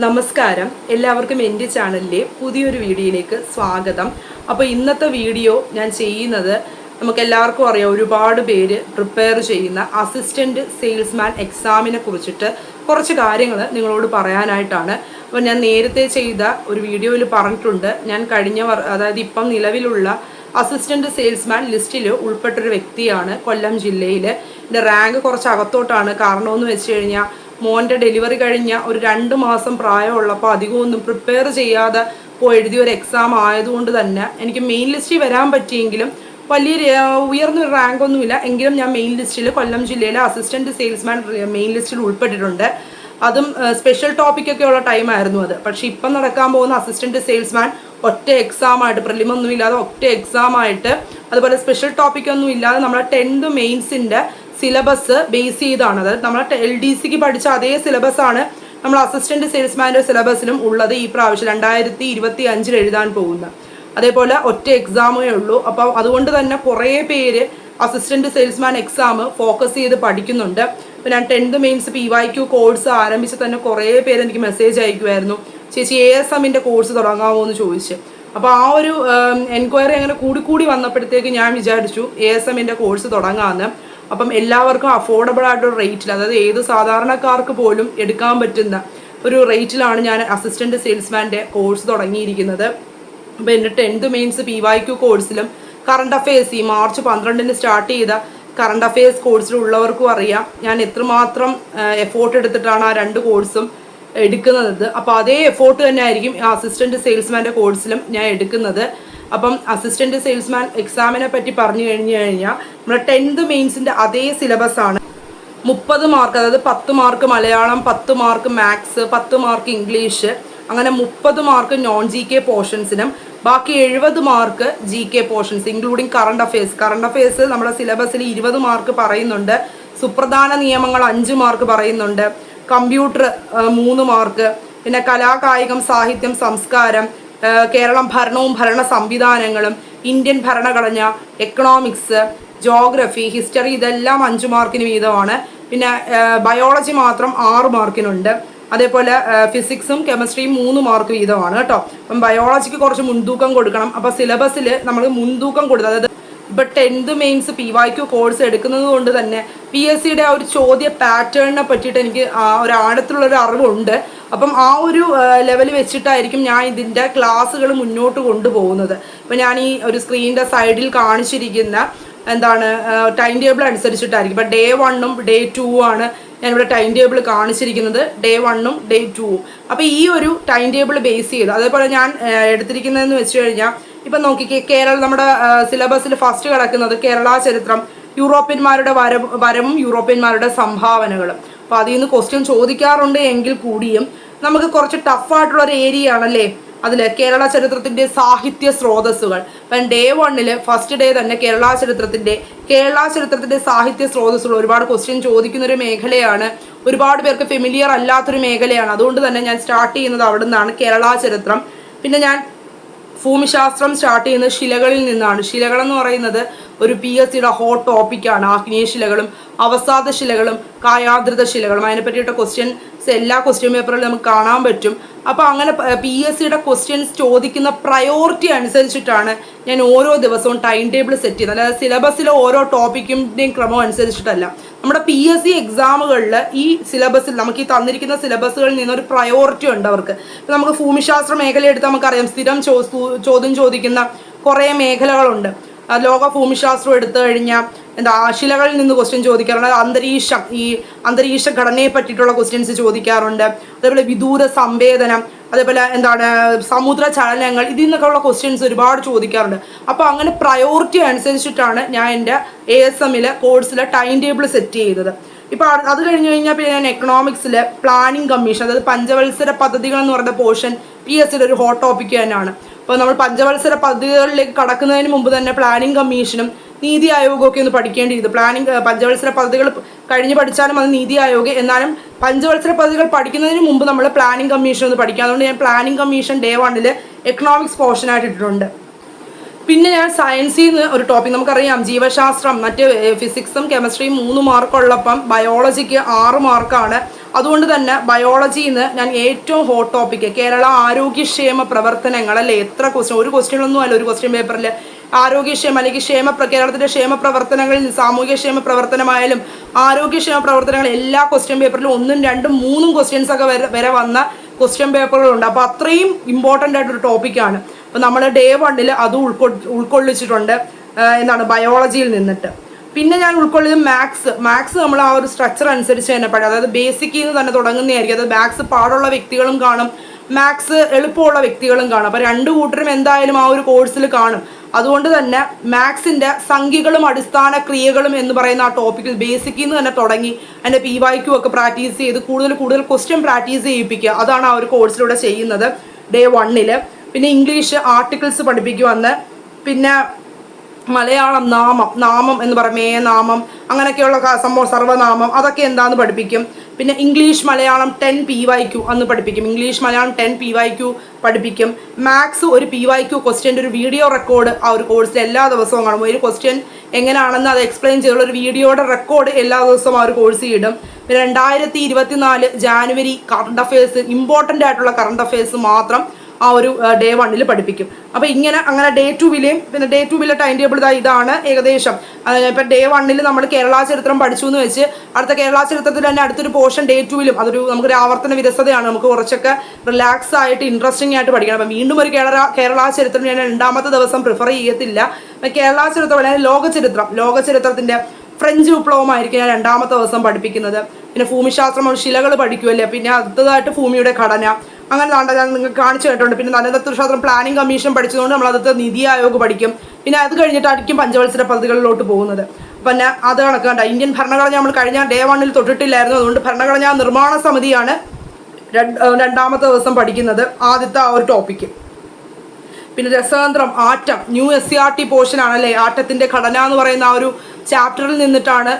നമസ്കാരം. എല്ലാവർക്കും എന്റെ ചാനലിലെ പുതിയൊരു വീഡിയോയിലേക്ക് സ്വാഗതം. അപ്പോൾ ഇന്നത്തെ വീഡിയോ ഞാൻ ചെയ്യുന്നത് നമുക്ക് എല്ലാവർക്കും അറിയാം ഒരുപാട് പേര് പ്രിപ്പയർ ചെയ്യുന്ന അസിസ്റ്റന്റ് സെയിൽസ്മാൻ എക്സാമിനെ കുറിച്ചിട്ട് കുറച്ച് കാര്യങ്ങൾ നിങ്ങളോട് പറയാനായിട്ടാണ്. അപ്പോൾ ഞാൻ നേരത്തെ ചെയ്ത ഒരു വീഡിയോയിൽ പറഞ്ഞിട്ടുണ്ട്. ഞാൻ കഴിഞ്ഞ അതായത് ഇപ്പം നിലവിലുള്ള അസിസ്റ്റന്റ് സെയിൽസ്മാൻ ലിസ്റ്റിൽ ഉൾപ്പെട്ടൊരു വ്യക്തിയാണ് കൊല്ലം ജില്ലയിൽ എന്റെ റാങ്ക് കുറച്ച് അകത്തോട്ടാണ് കാരണമെന്ന് വെച്ച് കഴിഞ്ഞാൽ മോന്റെ ഡെലിവറി കഴിഞ്ഞ ഒരു രണ്ട് മാസം പ്രായമുള്ളപ്പോൾ അധികമൊന്നും പ്രിപ്പയർ ചെയ്യാതെ പോയി എഴുതിയ ഒരു എക്സാം ആയതുകൊണ്ട് തന്നെ എനിക്ക് മെയിൻ ലിസ്റ്റിൽ വരാൻ പറ്റിയെങ്കിലും വലിയ ഉയർന്ന റാങ്ക് ഒന്നുമില്ല. എങ്കിലും ഞാൻ മെയിൻ ലിസ്റ്റിൽ കൊല്ലം ജില്ലയിലെ അസിസ്റ്റന്റ് സെയിൽസ്മാൻ മെയിൻ ലിസ്റ്റിൽ ഉൾപ്പെട്ടിട്ടുണ്ട്. അതും സ്പെഷ്യൽ ടോപ്പിക്കൊക്കെ ഉള്ള ടൈമായിരുന്നു അത്. പക്ഷേ ഇപ്പം നടക്കാൻ പോകുന്ന അസിസ്റ്റന്റ് സെയിൽസ്മാൻ ഒറ്റ എക്സാമായിട്ട് പ്രിലിം ഒന്നും ഇല്ലാതെ ഒറ്റ എക്സാമായിട്ട് അതുപോലെ സ്പെഷ്യൽ ടോപ്പിക്കൊന്നും ഇല്ലാതെ നമ്മളെ ടെൻത്ത് മെയിൻസിന്റെ സിലബസ് ബേസ് ചെയ്താണ്. അതായത് നമ്മൾ എൽ ഡി സിക്ക് പഠിച്ച അതേ സിലബസ് ആണ് നമ്മൾ അസിസ്റ്റന്റ് സെയിൽസ്മാന്റെ സിലബസിലും ഉള്ളത് ഈ പ്രാവശ്യം. രണ്ടായിരത്തി ഇരുപത്തി അഞ്ചിൽ എഴുതാൻ പോകുന്നത്. അതേപോലെ ഒറ്റ എക്സാമേ ഉള്ളൂ. അപ്പോൾ അതുകൊണ്ട് തന്നെ കുറേ പേര് അസിസ്റ്റന്റ് സെയിൽസ്മാൻ എക്സാം ഫോക്കസ് ചെയ്ത് പഠിക്കുന്നുണ്ട്. ഞാൻ tenth mains P Y Q course ആരംഭിച്ച് തന്നെ കുറേ പേര് എനിക്ക് മെസ്സേജ് അയക്കുമായിരുന്നു. ചേച്ചി എ എസ് എമ്മിന്റെ കോഴ്സ് തുടങ്ങാമോ എന്ന് ചോദിച്ച്. അപ്പോൾ ആ ഒരു എൻക്വയറി അങ്ങനെ കൂടിക്കൂടി വന്നപ്പോഴത്തേക്ക് ഞാൻ വിചാരിച്ചു എ എസ് എമ്മിന്റെ കോഴ്സ് തുടങ്ങാമെന്ന്. അപ്പം എല്ലാവർക്കും അഫോർഡബിൾ ആയിട്ടൊരു റേറ്റിൽ അതായത് ഏത് സാധാരണക്കാർക്ക് പോലും എടുക്കാൻ പറ്റുന്ന ഒരു റേറ്റിലാണ് ഞാൻ അസിസ്റ്റന്റ് സെയിൽസ്മാന്റെ കോഴ്സ് തുടങ്ങിയിരിക്കുന്നത്. അപ്പോൾ എന്റെ tenth mains P Y Q കോഴ്സിലും current affairs ഈ മാർച്ച് പന്ത്രണ്ടിന് സ്റ്റാർട്ട് ചെയ്ത കറണ്ട് അഫയേഴ്സ് കോഴ്സിലുള്ളവർക്കും അറിയാം. ഞാൻ എത്രമാത്രം എഫോർട്ട് എടുത്തിട്ടാണ് ആ രണ്ട് കോഴ്സും എടുക്കുന്നത്. അപ്പോൾ അതേ എഫോർട്ട് തന്നെ ആയിരിക്കും അസിസ്റ്റന്റ് സെയിൽസ്മാന്റെ കോഴ്സിലും ഞാൻ എടുക്കുന്നത്. അപ്പം അസിസ്റ്റന്റ് സെയിൽസ്മാൻ എക്സാമിനെ പറ്റി പറഞ്ഞു കഴിഞ്ഞു കഴിഞ്ഞാൽ നമ്മുടെ ടെൻത്ത് മെയിൻസിന്റെ അതേ സിലബസ് ആണ്. മുപ്പത് മാർക്ക് അതായത് പത്ത് മാർക്ക് മലയാളം പത്ത് മാർക്ക് മാത്സ് പത്ത് മാർക്ക് ഇംഗ്ലീഷ് അങ്ങനെ മുപ്പത് മാർക്ക് നോൺ ജി കെ പോർഷൻസിനും ബാക്കി എഴുപത് mark G K portions including current affairs current affairs നമ്മുടെ സിലബസിൽ ഇരുപത് മാർക്ക് പറയുന്നുണ്ട്. സുപ്രധാന നിയമങ്ങൾ അഞ്ച് മാർക്ക് പറയുന്നുണ്ട്. കമ്പ്യൂട്ടർ മൂന്ന് മാർക്ക് പിന്നെ കലാകായികം സാഹിത്യം സംസ്കാരം കേരളം ഭരണവും ഭരണ സംവിധാനങ്ങളും ഇന്ത്യൻ ഭരണഘടന എക്കണോമിക്സ് ജോഗ്രഫി ഹിസ്റ്ററി ഇതെല്ലാം അഞ്ച് മാർക്കിന് വീതമാണ്. പിന്നെ ബയോളജി മാത്രം ആറ് മാർക്കിനുണ്ട്. അതേപോലെ ഫിസിക്സും കെമിസ്ട്രിയും മൂന്ന് മാർക്ക് വീതമാണ് കേട്ടോ. അപ്പം ബയോളജിക്ക് കുറച്ച് മുൻതൂക്കം കൊടുക്കണം. അപ്പോൾ സിലബസിൽ നമ്മൾ മുൻതൂക്കം കൊടുത്തത് അതായത് ഇപ്പൊ tenth mains P Y Q course എടുക്കുന്നത് കൊണ്ട് തന്നെ പി എസ് സിയുടെ ആ ഒരു ചോദ്യ പാറ്റേണിനെ പറ്റിയിട്ട് എനിക്ക് ആ ഒരു ആഴത്തിലുള്ളൊരു അറിവുണ്ട്. അപ്പം ആ ഒരു ലെവൽ വെച്ചിട്ടായിരിക്കും ഞാൻ ഇതിന്റെ ക്ലാസ്സുകൾ മുന്നോട്ട് കൊണ്ടുപോകുന്നത്. ഇപ്പം ഞാൻ ഈ ഒരു സ്ക്രീനിന്റെ സൈഡിൽ കാണിച്ചിരിക്കുന്ന എന്താണ് ടൈം ടേബിൾ അനുസരിച്ചിട്ടായിരിക്കും. ഇപ്പം ഡേ വണ്ണും ഡേ ടൂ ആണ് ഞാനിവിടെ ടൈം ടേബിൾ കാണിച്ചിരിക്കുന്നത്. ഡേ വണ്ണും ഡേ ടൂവും അപ്പോൾ ഈ ഒരു ടൈം ടേബിൾ ബേസ് ചെയ്ത്. അതേപോലെ ഞാൻ എടുത്തിരിക്കുന്നതെന്ന് വെച്ച് കഴിഞ്ഞാൽ ഇപ്പം നോക്കിക്കേ കേരള നമ്മുടെ സിലബസിൽ ഫസ്റ്റ് കിടക്കുന്നത് കേരള ചരിത്രം യൂറോപ്യന്മാരുടെ വരവ് വരവും യൂറോപ്യന്മാരുടെ സംഭാവനകളും. അപ്പോൾ അതിൽ നിന്ന് ക്വസ്റ്റ്യൻ ചോദിക്കാറുണ്ട് എങ്കിൽ കൂടിയും നമുക്ക് കുറച്ച് ടഫായിട്ടുള്ള ഒരു ഏരിയ ആണല്ലേ അതിൽ കേരള ചരിത്രത്തിന്റെ സാഹിത്യ സ്രോതസ്സുകൾ. ഇപ്പം ഡേ വണ്ണിൽ ഫസ്റ്റ് ഡേ തന്നെ കേരള ചരിത്രത്തിന്റെ കേരള ചരിത്രത്തിന്റെ സാഹിത്യ സ്രോതസ്സുകൾ ഒരുപാട് ക്വസ്റ്റ്യൻ ചോദിക്കുന്ന ഒരു മേഖലയാണ്. ഒരുപാട് പേർക്ക് ഫെമിലിയർ അല്ലാത്തൊരു മേഖലയാണ്. അതുകൊണ്ട് തന്നെ ഞാൻ സ്റ്റാർട്ട് ചെയ്യുന്നത് അവിടെ നിന്നാണ് കേരള ചരിത്രം. പിന്നെ ഞാൻ ഭൂമിശാസ്ത്രം സ്റ്റാർട്ട് ചെയ്യുന്നത് ശിലകളിൽ നിന്നാണ്. ശിലകൾ എന്ന് പറയുന്നത് ഒരു പി എസ് സിയുടെ ഹോട്ട് ടോപ്പിക്കാണ് ആഗ്നേയ ശിലകളും അവസാദ ശിലകളും കായാദ്രിത ശിലകളും. അതിനെ പറ്റിയിട്ട് ക്വസ്റ്റ്യൻസ് എല്ലാ ക്വസ്റ്റ്യൻ പേപ്പറിലും നമുക്ക് കാണാൻ പറ്റും. അപ്പോൾ അങ്ങനെ പി എസ് സിയുടെ ക്വസ്റ്റ്യൻസ് ചോദിക്കുന്ന പ്രയോറിറ്റി അനുസരിച്ചിട്ടാണ് ഞാൻ ഓരോ ദിവസവും ടൈം ടേബിൾ സെറ്റ് ചെയ്യുന്നത്. അതായത് സിലബസിലെ ഓരോ ടോപ്പിക്കിന്റെയും ക്രമം അനുസരിച്ചിട്ടല്ല. നമ്മുടെ പി എസ് സി എക്സാമുകളിൽ ഈ സിലബസിൽ നമുക്ക് ഈ തന്നിരിക്കുന്ന സിലബസുകളിൽ നിന്നൊരു പ്രയോറിറ്റി ഉണ്ട് അവർക്ക്. നമുക്ക് ഭൂമിശാസ്ത്ര മേഖല എടുത്ത് നമുക്കറിയാം. സ്ഥിരം ചോദ്യം ചോദിക്കുന്ന കുറേ മേഖലകളുണ്ട്. ലോക ഭൂമിശാസ്ത്രം എടുത്തു കഴിഞ്ഞാൽ എന്താ ശിലകളിൽ നിന്ന് ക്വസ്റ്റ്യൻ ചോദിക്കാറുണ്ട്. അന്തരീക്ഷ ഈ അന്തരീക്ഷ ഘടനയെ പറ്റിയിട്ടുള്ള ക്വസ്റ്റ്യൻസ് ചോദിക്കാറുണ്ട്. അതേപോലെ വിദൂര സംവേദനം അതേപോലെ എന്താണ് സമുദ്ര ചലനങ്ങൾ ഇതിൽ നിന്നൊക്കെയുള്ള ക്വസ്റ്റ്യൻസ് ഒരുപാട് ചോദിക്കാറുണ്ട്. അപ്പോൾ അങ്ങനെ പ്രയോറിറ്റി അനുസരിച്ചിട്ടാണ് ഞാൻ എന്റെ എ എസ് എമ്മിലെ കോഴ്സിലെ ടൈം ടേബിൾ സെറ്റ് ചെയ്തത്. ഇപ്പോൾ അത് കഴിഞ്ഞ് കഴിഞ്ഞാൽ പിന്നെ ഞാൻ എക്കണോമിക്സിൽ പ്ലാനിംഗ് കമ്മീഷൻ അതായത് പഞ്ചവത്സര പദ്ധതികൾ എന്ന് പറയുന്ന പോർഷൻ പി എസ് സിയുടെ ഒരു ഹോട്ട് ടോപ്പിക് തന്നെയാണ്. അപ്പോൾ നമ്മൾ പഞ്ചവത്സര പദ്ധതികളിലേക്ക് കടക്കുന്നതിന് മുമ്പ് തന്നെ പ്ലാനിംഗ് കമ്മീഷനും നീതി ആയോഗവും ഒക്കെ ഒന്ന് പഠിക്കേണ്ടിയിരുന്നു. പ്ലാനിംഗ് പഞ്ചവത്സര പദ്ധതികൾ കഴിഞ്ഞ് പഠിച്ചാലും അത് നീതി ആയോഗ്. എന്നാലും പഞ്ചവത്സര പദ്ധതികൾ പഠിക്കുന്നതിന് മുമ്പ് നമ്മൾ പ്ലാനിംഗ് കമ്മീഷൻ ഒന്ന് പഠിക്കുക അതുകൊണ്ട് ഞാൻ പ്ലാനിംഗ് കമ്മീഷൻ ഡേ വണ്ണിൽ എക്കണോമിക്സ് പോർഷനായിട്ട് ഇട്ടിട്ടുണ്ട്. പിന്നെ ഞാൻ സയൻസിൽ നിന്ന് ഒരു ടോപ്പിക് നമുക്കറിയാം. ജീവശാസ്ത്രം മറ്റ് ഫിസിക്സും കെമിസ്ട്രിയും മൂന്ന് മാർക്കുള്ളപ്പം ബയോളജിക്ക് ആറ് മാർക്കാണ് അതുകൊണ്ട് തന്നെ ബയോളജിയിൽ നിന്ന് ഞാൻ ഏറ്റവും ഹോട്ട് ടോപ്പിക്ക് കേരള ആരോഗ്യക്ഷേമ പ്രവർത്തനങ്ങൾ അല്ലേ? എത്ര ക്വസ്റ്റ്യൻ ഒരു ക്വസ്റ്റ്യൻ അല്ല. ഒരു ക്വസ്റ്റ്യൻ പേപ്പറിൽ ആരോഗ്യക്ഷേമ അല്ലെങ്കിൽ ക്ഷേമ കേരളത്തിന്റെ ക്ഷേമ പ്രവർത്തനങ്ങളിൽ സാമൂഹ്യക്ഷേമ പ്രവർത്തനമായാലും ആരോഗ്യക്ഷേമ പ്രവർത്തനങ്ങൾ എല്ലാ ക്വസ്റ്റ്യൻ പേപ്പറിലും ഒന്നും രണ്ടും മൂന്നും ക്വസ്റ്റ്യൻസ് ഒക്കെ വരെ വരെ വന്ന ക്വസ്റ്റ്യൻ പേപ്പറുകളുണ്ട് അപ്പോൾ അത്രയും ഇമ്പോർട്ടന്റ് ആയിട്ടൊരു ടോപ്പിക്കാണ് അപ്പോൾ നമ്മൾ ഡേ വണ്ണിൽ അത് ഉൾക്കൊ ഉൾക്കൊള്ളിച്ചിട്ടുണ്ട് എന്താണ് ബയോളജിയിൽ നിന്നിട്ട്. പിന്നെ ഞാൻ ഉൾക്കൊള്ളിയത് മാത്സ് മാത്സ് നമ്മൾ ആ ഒരു സ്ട്രക്ചർ അനുസരിച്ച് തന്നെ പഠിക്കും. അതായത് ബേസിക്കിൽ നിന്ന് തന്നെ തുടങ്ങുന്നതായിരിക്കും. അതായത് മാത്സ് പാടുള്ള വ്യക്തികളും കാണും. മാത്സ് എളുപ്പമുള്ള വ്യക്തികളും കാണും. അപ്പോൾ രണ്ട് കൂട്ടരും എന്തായാലും ആ ഒരു കോഴ്സിൽ കാണും. അതുകൊണ്ട് തന്നെ മാത്സിന്റെ സംഖ്യകളും അടിസ്ഥാന ക്രിയകളും എന്ന് പറയുന്ന ആ ടോപ്പിക്കിൽ ബേസിക്കിൽ നിന്ന് തന്നെ തുടങ്ങി. അതിന്റെ പി വൈക്കും ഒക്കെ പ്രാക്ടീസ് ചെയ്ത് കൂടുതൽ കൂടുതൽ ക്വസ്റ്റ്യൻ പ്രാക്ടീസ് ചെയ്യിപ്പിക്കുക. അതാണ് ആ ഒരു കോഴ്സിലൂടെ ചെയ്യുന്നത്. ഡേ വണ്ണിൽ പിന്നെ ഇംഗ്ലീഷ് ആർട്ടിക്കിൾസ് പഠിപ്പിക്കുവന്ന്. പിന്നെ മലയാളം നാമം നാമം എന്ന് പറയും മേ നാമം അങ്ങനെയൊക്കെയുള്ള സംഭവം സർവനാമം അതൊക്കെ എന്താന്ന് പഠിപ്പിക്കും. പിന്നെ English Malayalam ten P Y Q അന്ന് പഠിപ്പിക്കും. English Malayalam ten P Y Q പഠിപ്പിക്കും. മാത്സ് ഒരു പി വൈ ക്യു ക്വസ്റ്റ്യന്റെ ഒരു വീഡിയോ റെക്കോർഡ് ആ ഒരു കോഴ്സിൽ എല്ലാ ദിവസവും കാണും. ഒരു ക്വസ്റ്റ്യൻ എങ്ങനെയാണെന്ന് അത് എക്സ്പ്ലെയിൻ ചെയ്തുള്ള ഒരു വീഡിയോയുടെ റെക്കോർഡ് എല്ലാ ദിവസവും ആ ഒരു കോഴ്സ് ഇടും. രണ്ടായിരത്തി ഇരുപത്തിനാല് ജാനുവരി കറണ്ട് അഫയേഴ്സ് ഇമ്പോർട്ടന്റ് ആയിട്ടുള്ള കറണ്ട് അഫയേഴ്സ് മാത്രം ആ ഒരു ഡേ വണ്ണിൽ പഠിപ്പിക്കും. അപ്പോൾ ഇങ്ങനെ അങ്ങനെ ഡേ ടുവിലെയും പിന്നെ ഡേ ടുവിലെ ടൈം ടേബിൾ ഇതാ ഇതാണ് ഏകദേശം. ഇപ്പം ഡേ വണ്ണിൽ നമ്മൾ കേരള ചരിത്രം പഠിച്ചു എന്ന് വെച്ച് അടുത്ത കേരള ചരിത്രത്തിൽ തന്നെ അടുത്തൊരു പോർഷൻ ഡേ ടുവിലും അതൊരു നമുക്കൊരു ആവർത്തന വിരസതയാണ്. നമുക്ക് കുറച്ചൊക്കെ റിലാക്സ് ആയിട്ട് ഇൻട്രസ്റ്റിംഗ് ആയിട്ട് പഠിക്കണം. അപ്പം വീണ്ടും ഒരു കേരള കേരള ചരിത്രം ഞാൻ രണ്ടാമത്തെ ദിവസം പ്രിഫർ ചെയ്യത്തില്ല. കേരള ചരിത്രം അല്ലെങ്കിൽ ലോക ചരിത്രം. ലോക ചരിത്രത്തിന്റെ ഫ്രഞ്ച് വിപ്ലവമായിരിക്കും ഞാൻ രണ്ടാമത്തെ ദിവസം പഠിപ്പിക്കുന്നത്. പിന്നെ ഭൂമിശാസ്ത്രം ശിലകൾ പഠിക്കുമല്ലേ പിന്നെ അടുത്തതായിട്ട് ഭൂമിയുടെ ഘടന അങ്ങനെ താണ്ട ഞാൻ നിങ്ങൾക്ക് കാണിച്ചു കേട്ടിട്ടുണ്ട് പിന്നെ നനതത്വശാസ്ത്രം പ്ലാനിംഗ് കമ്മീഷൻ പഠിച്ചതുകൊണ്ട് നമ്മൾ അടുത്ത നിതി ആയോഗ് പഠിക്കും. പിന്നെ അത് കഴിഞ്ഞിട്ടായിരിക്കും പഞ്ചവത്സര പദ്ധതികളിലോട്ട് പോകുന്നത്. പിന്നെ അത് കണക്കാണ്ട ഇന്ത്യൻ ഭരണഘടന നമ്മൾ കഴിഞ്ഞ ഡേ വണ്ണിൽ തൊട്ടിട്ടില്ലായിരുന്നു. അതുകൊണ്ട് ഭരണഘടനാ നിർമ്മാണ സമിതിയാണ് രണ്ടാമത്തെ ദിവസം പഠിക്കുന്നത് ആദ്യത്തെ ആ ഒരു ടോപ്പിക്ക് പിന്നെ രസതന്ത്രം atom new S C R T portion ആണല്ലേ? ആറ്റത്തിന്റെ ഘടന എന്ന് പറയുന്ന ആ ഒരു ചാപ്റ്ററിൽ നിന്നിട്ടാണ്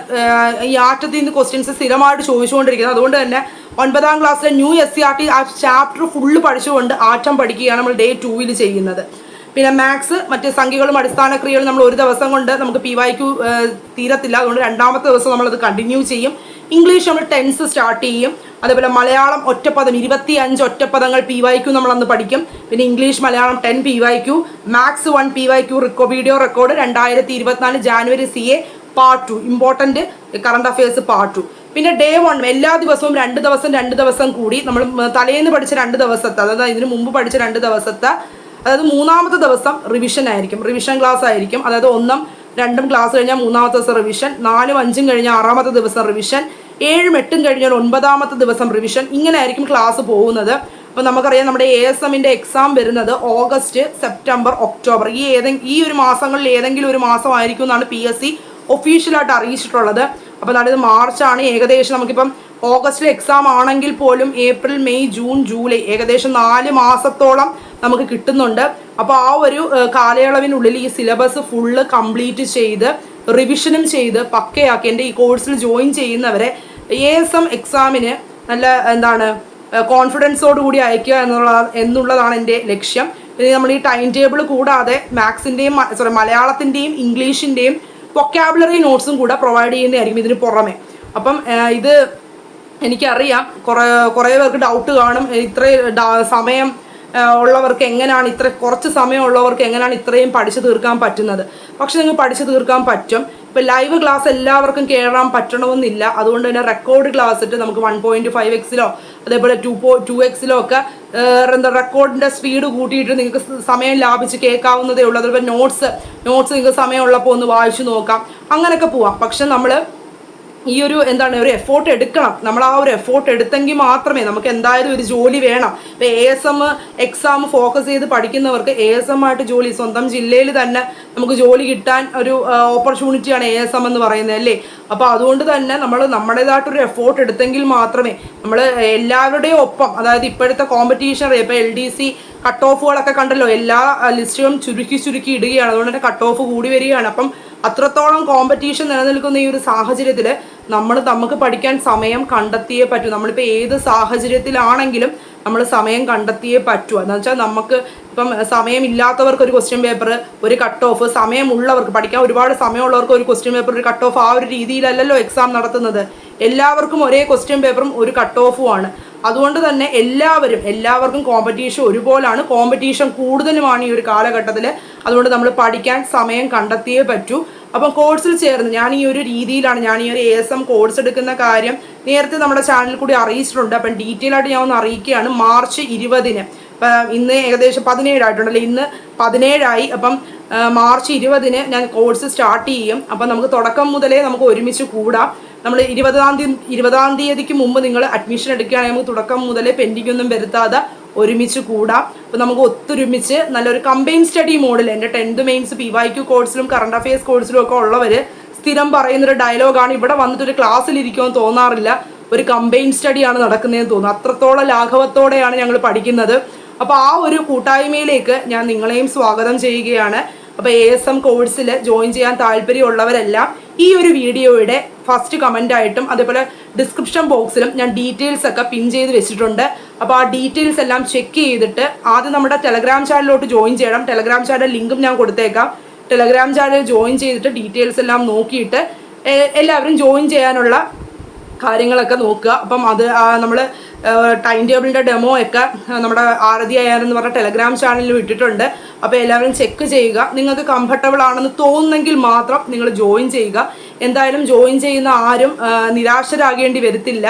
ഈ ആറ്റത്തിൽ നിന്ന് ക്വസ്റ്റ്യൻസ് സ്ഥിരമായിട്ട് ചോദിച്ചുകൊണ്ടിരിക്കുന്നത്. അതുകൊണ്ട് തന്നെ ഒൻപതാം ക്ലാസ്സിലെ new S C R T ആ ചാപ്റ്റർ ഫുള്ള് പഠിച്ചുകൊണ്ട് ആറ്റം പഠിക്കുകയാണ് നമ്മൾ ഡേ ടൂവിൽ ചെയ്യുന്നത്. പിന്നെ മാത്സ് മറ്റ് സംഖ്യകളും അടിസ്ഥാന ക്രിയകളും നമ്മൾ ഒരു ദിവസം കൊണ്ട് നമുക്ക് പി വൈക്കു തീരത്തില്ല. അതുകൊണ്ട് രണ്ടാമത്തെ ദിവസം നമ്മളത് കണ്ടിന്യൂ ചെയ്യും. ഇംഗ്ലീഷ് നമ്മൾ ടെൻസ് സ്റ്റാർട്ട് ചെയ്യും. അതേപോലെ മലയാളം ഒറ്റപ്പദം ഇരുപത്തി അഞ്ച് ഒറ്റപ്പദങ്ങൾ പി വൈ ക്യു നമ്മൾ അന്ന് പഠിക്കും. പിന്നെ English Malayalam ten P Y Q maths one P Y Q Rico video record രണ്ടായിരത്തി ഇരുപത്തിനാല് January C A part two important current affairs part two പിന്നെ ഡേ വൺ എല്ലാ ദിവസവും രണ്ട് ദിവസം രണ്ട് ദിവസം കൂടി നമ്മൾ തലേന്ന് പഠിച്ച രണ്ട് ദിവസത്തെ അതായത് ഇതിനു മുമ്പ് പഠിച്ച രണ്ട് ദിവസത്തെ അതായത് മൂന്നാമത്തെ ദിവസം റിവിഷൻ ആയിരിക്കും. റിവിഷൻ ക്ലാസ് ആയിരിക്കും. അതായത് ഒന്നും രണ്ടും ക്ലാസ് കഴിഞ്ഞാൽ മൂന്നാമത്തെ ദിവസം റിവിഷൻ നാലും അഞ്ചും കഴിഞ്ഞാൽ ആറാമത്തെ ദിവസം റിവിഷൻ ഏഴും എട്ടും കഴിഞ്ഞാൽ ഒൻപതാമത്തെ ദിവസം റിവിഷൻ ഇങ്ങനെ ആയിരിക്കും ക്ലാസ് പോകുന്നത്. അപ്പോൾ നമുക്കറിയാം നമ്മുടെ എ എസ് എമ്മിന്റെ എക്സാം വരുന്നത് ഓഗസ്റ്റ് സെപ്റ്റംബർ ഒക്ടോബർ. ഈ ഏതെങ്കിലും ഈ ഒരു മാസങ്ങളിൽ ഏതെങ്കിലും ഒരു മാസമായിരിക്കും എന്നാണ് പി എസ് സി ഒഫീഷ്യലായിട്ട് അറിയിച്ചിട്ടുള്ളത്. അപ്പോൾ അതായത് മാർച്ചാണ് ഏകദേശം നമുക്കിപ്പം ഓഗസ്റ്റിൽ എക്സാം ആണെങ്കിൽ പോലും ഏപ്രിൽ മെയ് ജൂൺ ജൂലൈ ഏകദേശം നാല് മാസത്തോളം നമുക്ക് കിട്ടുന്നുണ്ട്. അപ്പോൾ ആ ഒരു കാലയളവിനുള്ളിൽ ഈ സിലബസ് ഫുള്ള് കംപ്ലീറ്റ് ചെയ്ത് റിവിഷനും ചെയ്ത് പക്കയാക്കി എന്റെ ഈ കോഴ്സിൽ ജോയിൻ ചെയ്യുന്നവരെ എ എസ് എം എക്സാമിന് നല്ല എന്താണ് കോൺഫിഡൻസോട് കൂടി അയക്കുക എന്നുള്ള എന്നുള്ളതാണ് എന്റെ ലക്ഷ്യം. നമ്മൾ ഈ ടൈം ടേബിൾ കൂടാതെ മാത്സിന്റെയും സോറി മലയാളത്തിന്റെയും ഇംഗ്ലീഷിന്റെയും വൊക്കാബുലറി നോട്ട്സും കൂടെ പ്രൊവൈഡ് ചെയ്യുന്നതായിരിക്കും ഇതിന് പുറമെ. അപ്പം ഇത് എനിക്കറിയാം. കുറേ കുറേ പേർക്ക് ഡൗട്ട് കാണും. ഇത്രയും സമയം ഉള്ളവർക്ക് എങ്ങനെയാണ് ഇത്ര കുറച്ച് സമയം ഉള്ളവർക്ക് എങ്ങനെയാണ് ഇത്രയും പഠിച്ചു തീർക്കാൻ പറ്റുന്നത്? പക്ഷെ നിങ്ങൾക്ക് പഠിച്ചു തീർക്കാൻ പറ്റും. ഇപ്പം ലൈവ് ക്ലാസ് എല്ലാവർക്കും കയറാൻ പറ്റണമെന്നില്ല. അതുകൊണ്ട് തന്നെ റെക്കോർഡ് ക്ലാസ് ഇട്ട് നമുക്ക് വൺ പോയിന്റ് ഫൈവ് എക്സിലോ അതേപോലെ ടു പോ ടു എക്സിലോ ഒക്കെ എന്താ റെക്കോർഡിന്റെ സ്പീഡ് കൂട്ടിയിട്ട് നിങ്ങൾക്ക് സമയം ലാഭിച്ച് കേൾക്കാവുന്നതേ ഉള്ളൂ. അതുപോലെ നോട്ട്സ് നോട്ട്സ് നിങ്ങൾക്ക് സമയമുള്ളപ്പോൾ ഒന്ന് വായിച്ചു നോക്കാം. അങ്ങനെയൊക്കെ പോവാം. പക്ഷെ നമ്മൾ ഈ ഒരു എന്താണ് ഒരു എഫോർട്ട് എടുക്കണം. നമ്മൾ ആ ഒരു എഫോർട്ട് എടുത്തെങ്കിൽ മാത്രമേ നമുക്ക് എന്തായാലും ഒരു ജോലി വേണം. ഇപ്പം A S M exam focus ചെയ്ത് പഠിക്കുന്നവർക്ക് എ എസ് എം ആയിട്ട് ജോലി സ്വന്തം ജില്ലയിൽ തന്നെ നമുക്ക് ജോലി കിട്ടാൻ ഒരു ഓപ്പർച്യൂണിറ്റിയാണ് എ എസ് എം എന്ന് പറയുന്നത് അല്ലേ? അപ്പോൾ അതുകൊണ്ട് തന്നെ നമ്മൾ നമ്മുടേതായിട്ടൊരു എഫോർട്ട് എടുത്തെങ്കിൽ മാത്രമേ നമ്മൾ എല്ലാവരുടെയും ഒപ്പം അതായത് ഇപ്പോഴത്തെ കോമ്പറ്റീഷൻ ഇപ്പോൾ എൽ ഡി സി കട്ട് ഓഫുകളൊക്കെ കണ്ടല്ലോ? എല്ലാ ലിസ്റ്റുകളും ചുരുക്കി ചുരുക്കി ഇടുകയാണ്. അതുകൊണ്ട് തന്നെ കട്ട് ഓഫ് കൂടി വരികയാണ്. അപ്പം അത്രത്തോളം കോമ്പറ്റീഷൻ നിലനിൽക്കുന്ന ഈ ഒരു സാഹചര്യത്തിൽ നമ്മൾ നമുക്ക് പഠിക്കാൻ സമയം കണ്ടെത്തിയേ പറ്റൂ. നമ്മളിപ്പോൾ ഏത് സാഹചര്യത്തിലാണെങ്കിലും നമ്മൾ സമയം കണ്ടെത്തിയേ പറ്റൂ. എന്ന് വെച്ചാൽ നമുക്ക് ഇപ്പം സമയമില്ലാത്തവർക്ക് ഒരു ക്വസ്റ്റ്യൻ പേപ്പർ ഒരു കട്ട് ഓഫ് സമയമുള്ളവർക്ക് പഠിക്കാൻ ഒരുപാട് സമയമുള്ളവർക്ക് ഒരു ക്വസ്റ്റ്യൻ പേപ്പർ ഒരു കട്ട് ഓഫ് ആ ഒരു രീതിയിലല്ലല്ലോ എക്സാം നടത്തുന്നത്. എല്ലാവർക്കും ഒരേ ക്വസ്റ്റ്യൻ പേപ്പറും ഒരു കട്ട് ഓഫുമാണ് അതുകൊണ്ട് തന്നെ എല്ലാവരും എല്ലാവർക്കും കോമ്പറ്റീഷൻ ഒരുപോലാണ്. കോമ്പറ്റീഷൻ കൂടുതലുമാണ് ഈ ഒരു കാലഘട്ടത്തിൽ അതുകൊണ്ട് നമ്മൾ പഠിക്കാൻ സമയം കണ്ടെത്തിയേ പറ്റൂ. അപ്പം കോഴ്സിൽ ചേർന്ന് ഞാൻ ഈ ഒരു രീതിയിലാണ് ഞാൻ ഈ ഒരു എ എസ് എം കോഴ്സ് എടുക്കുന്ന കാര്യം നേരത്തെ നമ്മുടെ ചാനലിൽ കൂടി അറിയിച്ചിട്ടുണ്ട്. അപ്പം ഡീറ്റെയിൽ ആയിട്ട് ഞാൻ ഒന്ന് അറിയിക്കുകയാണ്. മാർച്ച് ഇരുപതിന്. ഇപ്പം ഇന്ന് ഏകദേശം പതിനേഴായിട്ടുണ്ടല്ലോ ഇന്ന് പതിനേഴായി. അപ്പം മാർച്ച് ഇരുപതിന് ഞാൻ കോഴ്സ് സ്റ്റാർട്ട് ചെയ്യും. അപ്പം നമുക്ക് തുടക്കം മുതലേ നമുക്ക് ഒരുമിച്ച് കൂടാം. നമ്മൾ ഇരുപതാം തീയതി ഇരുപതാം തീയതിക്ക് മുമ്പ് നിങ്ങൾ അഡ്മിഷൻ എടുക്കുകയാണെങ്കിൽ നമുക്ക് തുടക്കം മുതലേ പെൻഡിംഗ് ഒന്നും വരുത്താതെ ഒരുമിച്ച് കൂടാം. അപ്പോൾ നമുക്ക് ഒത്തൊരുമിച്ച് നല്ലൊരു കമ്പൈൻ സ്റ്റഡി മോഡിൽ എന്റെ tenth mains P Y Q കോഴ്സിലും current affairs കോഴ്സിലും ഒക്കെ ഉള്ളവര് സ്ഥിരം പറയുന്നൊരു ഡയലോഗാണ് ഇവിടെ വന്നിട്ട് ഒരു ക്ലാസ്സിൽ ഇരിക്കുമെന്ന് തോന്നാറില്ല. ഒരു കമ്പൈൻ സ്റ്റഡിയാണ് നടക്കുന്നതെന്ന് തോന്നുന്നു. അത്രത്തോളം ലാഘവത്തോടെയാണ് ഞങ്ങൾ പഠിക്കുന്നത്. അപ്പോൾ ആ ഒരു കൂട്ടായ്മയിലേക്ക് ഞാൻ നിങ്ങളെയും സ്വാഗതം ചെയ്യുകയാണ്. അപ്പോൾ എ എസ് എം കോഴ്സിൽ ജോയിൻ ചെയ്യാൻ താല്പര്യമുള്ളവരെല്ലാം ഈ ഒരു വീഡിയോയുടെ ഫസ്റ്റ് കമന്റ് ആയിട്ടും അതേപോലെ ഡിസ്ക്രിപ്ഷൻ ബോക്സിലും ഞാൻ ഡീറ്റെയിൽസ് ഒക്കെ പിൻ ചെയ്ത് വെച്ചിട്ടുണ്ട്. അപ്പോൾ ആ ഡീറ്റെയിൽസ് എല്ലാം ചെക്ക് ചെയ്തിട്ട് ആദ്യം നമ്മുടെ ടെലഗ്രാം ചാനലിലോട്ട് ജോയിൻ ചെയ്യണം. ടെലഗ്രാം ചാനൽ ലിങ്കും ഞാൻ കൊടുത്തേക്കാം. ടെലഗ്രാം ചാനൽ ജോയിൻ ചെയ്തിട്ട് ഡീറ്റെയിൽസ് എല്ലാം നോക്കിയിട്ട് എല്ലാവരും ജോയിൻ ചെയ്യാനുള്ള കാര്യങ്ങളൊക്കെ നോക്കുക. അപ്പം അത് നമ്മൾ ടൈം ടേബിളിന്റെ ഡെമോ ഒക്കെ നമ്മുടെ ആരതി അയ്യാരെന്ന് പറഞ്ഞ ടെലഗ്രാം ചാനലിൽ വിട്ടിട്ടുണ്ട് അപ്പോൾ എല്ലാവരും ചെക്ക് ചെയ്യുക. നിങ്ങൾക്ക് കംഫർട്ടബിൾ ആണെന്ന് തോന്നുന്നെങ്കിൽ മാത്രം നിങ്ങൾ ജോയിൻ ചെയ്യുക. എന്തായാലും ജോയിൻ ചെയ്യുന്ന ആരും നിരാശരാകേണ്ടി വരത്തില്ല.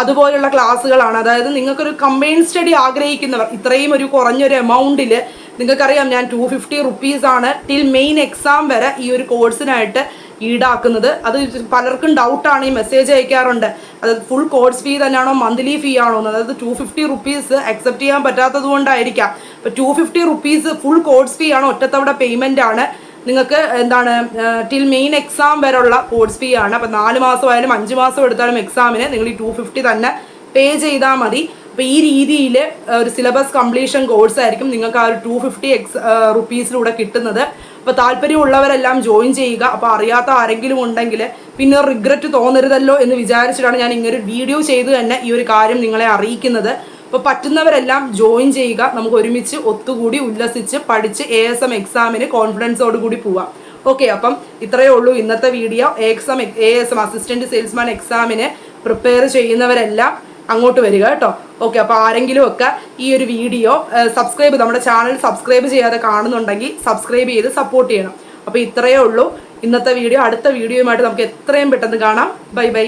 അതുപോലുള്ള ക്ലാസ്സുകളാണ്. അതായത് നിങ്ങൾക്കൊരു കമ്പൈൻ സ്റ്റഡി ആഗ്രഹിക്കുന്നവർ ഇത്രയും ഒരു കുറഞ്ഞൊരു എമൗണ്ടിൽ നിങ്ങൾക്കറിയാം ഞാൻ ടു ഫിഫ്റ്റി റുപ്പീസാണ് ടിൽ മെയിൻ എക്സാം വരെ ഈ ഒരു കോഴ്സിനായിട്ട് ഈടാക്കുന്നത്. അത് പലർക്കും ഡൗട്ടാണ് ഈ മെസ്സേജ് അയക്കാറുണ്ട്. അതായത് ഫുൾ കോഴ്സ് ഫീ തന്നെയാണോ? മന്ത്ലി ഫീ ആണോ? അതായത് ടു ഫിഫ്റ്റി റുപ്പീസ് അക്സെപ്റ്റ് ചെയ്യാൻ പറ്റാത്തത് കൊണ്ടായിരിക്കാം. ഇപ്പോൾ two fifty rupees full course fee ആണ്. ഒറ്റത്തവണ പേയ്മെന്റ് ആണ്. നിങ്ങൾക്ക് എന്താണ് ടിൽ മെയിൻ എക്സാം വരെയുള്ള കോഴ്സ് ഫീ ആണ്. അപ്പം നാല് മാസമായാലും അഞ്ച് മാസം എടുത്താലും എക്സാമിന് നിങ്ങൾ ഈ ടു ഫിഫ്റ്റി തന്നെ പേ ചെയ്താൽ മതി. അപ്പോൾ ഈ രീതിയിൽ ഒരു സിലബസ് കംപ്ലീഷൻ കോഴ്സ് ആയിരിക്കും നിങ്ങൾക്ക് ആ ഒരു ടു ഫിഫ്റ്റി എക്സ് റുപ്പീസിലൂടെ കിട്ടുന്നത്. അപ്പോൾ താല്പര്യമുള്ളവരെല്ലാം ജോയിൻ ചെയ്യുക. അപ്പോൾ അറിയാത്ത ആരെങ്കിലും ഉണ്ടെങ്കിൽ പിന്നെ റിഗ്രറ്റ് തോന്നരുതല്ലോ എന്ന് വിചാരിച്ചിട്ടാണ് ഞാൻ ഇങ്ങനെ ഒരു വീഡിയോ ചെയ്ത് തന്നെ ഈ ഒരു കാര്യം നിങ്ങളെ അറിയിക്കുന്നത്. അപ്പോൾ പറ്റുന്നവരെല്ലാം ജോയിൻ ചെയ്യുക. നമുക്ക് ഒരുമിച്ച് ഒത്തുകൂടി ഉല്ലസിച്ച് പഠിച്ച് എ എസ് എം എക്സാമിന് കോൺഫിഡൻസോട് കൂടി പോവാം. ഓക്കെ അപ്പം ഇത്രയേ ഉള്ളൂ ഇന്നത്തെ video exam A S M assistant salesman എക്സാമിന് പ്രിപ്പയർ ചെയ്യുന്നവരെല്ലാം അങ്ങോട്ട് വരിക കേട്ടോ. ഓക്കെ അപ്പോൾ ആരെങ്കിലും ഒക്കെ ഈ ഒരു വീഡിയോ സബ്സ്ക്രൈബ് നമ്മുടെ ചാനൽ സബ്സ്ക്രൈബ് ചെയ്യാതെ കാണുന്നുണ്ടെങ്കിൽ സബ്സ്ക്രൈബ് ചെയ്ത് സപ്പോർട്ട് ചെയ്യണം. അപ്പോൾ ഇത്രയേ ഉള്ളൂ. ഇന്നത്തെ വീഡിയോ അടുത്ത വീഡിയോയുമായിട്ട് നമുക്ക് എത്രയും പെട്ടെന്ന് കാണാം. Bye bye